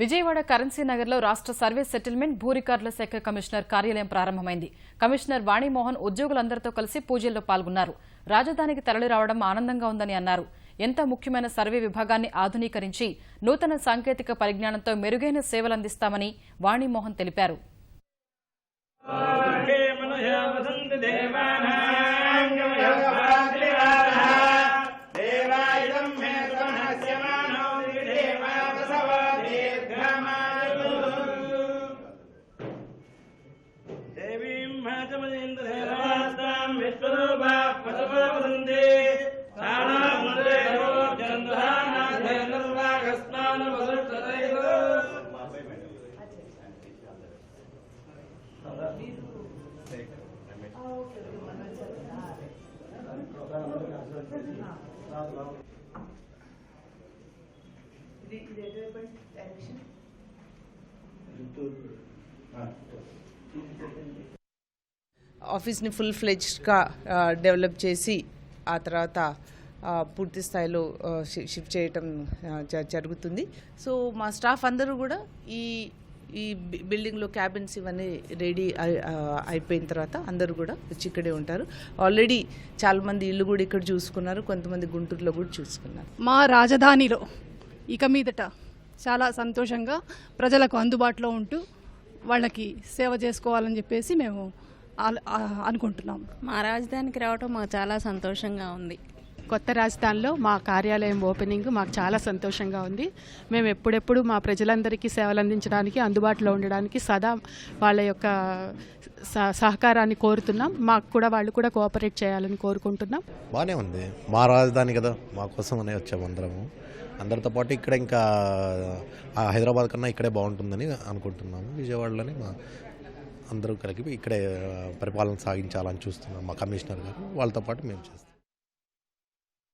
Vijayawada currency నగర్లో రాష్ట్ర service settlement భూ రికార్డుల శాఖ కమిషనర్ కార్యాలయం ప్రారంభమైంది. కమిషనర్ వాణిమోహన్ ఉద్యోగులందరితో కలిసి పూజల్లో పాల్గొన్నారు. రాజధానికి తరలి రావడం ఆనందంగా ఉందని అన్నారు. ఎంత ముఖ్యమైన సర్వే విభాగాన్ని ఆధునీకరించి నూతన సాంకేతిక పరిజ్ఞానంతో మెరుగైన సేవలందిస్తామని వాణిమోహన్ తెలిపారు. పశుపాపదంతే ఇది ఇది ఎటువంటి డైరెక్షన్ ఆఫీస్ని ఫుల్ ఫ్లెజ్డ్గా డెవలప్ చేసి ఆ తర్వాత పూర్తి స్థాయిలో షి- షిఫ్ట్ చేయటం జ- జరుగుతుంది. సో మా స్టాఫ్ అందరూ కూడా ఈ ఈ బిల్డింగ్లో క్యాబిన్స్ ఇవన్నీ రెడీ అయిపోయిన తర్వాత అందరూ కూడా వచ్చి ఇక్కడే ఉంటారు. ఆల్రెడీ చాలామంది ఇల్లు కూడా ఇక్కడ చూసుకున్నారు కొంతమంది గుంటూరులో కూడా చూసుకున్నారు. మా రాజధానిలో ఇక మీదట చాలా సంతోషంగా ప్రజలకు అందుబాటులో ఉంటూ వాళ్ళకి సేవ చేసుకోవాలని చెప్పేసి మేము అనుకుంటున్నాం. మా రాజధానికి రావటం మాకు చాలా సంతోషంగా ఉంది. కొత్త రాజధానిలో మా కార్యాలయం ఓపెనింగ్ మాకు చాలా సంతోషంగా ఉంది. మేము ఎప్పుడెప్పుడు మా ప్రజలందరికీ సేవలు అందించడానికి అందుబాటులో ఉండడానికి సదా వాళ్ళ యొక్క సహకారాన్ని కోరుతున్నాం. మాకు కూడా వాళ్ళు కూడా కోఆపరేట్ చేయాలని కోరుకుంటున్నాం. బాగానే ఉంది. మా రాజధాని కదా మా కోసం అనే వచ్చాము అందరము. అందరితో పాటు ఇక్కడ ఇంకా హైదరాబాద్ కన్నా ఇక్కడే బాగుంటుందని అనుకుంటున్నాము. విజయవాడలోనే మా అందరూ కలిపి ఇక్కడే పరిపాలన సాగించాలని చూస్తున్నాం మా కమిషనర్ గారు వాళ్ళతో పాటు మేము చేస్తాం.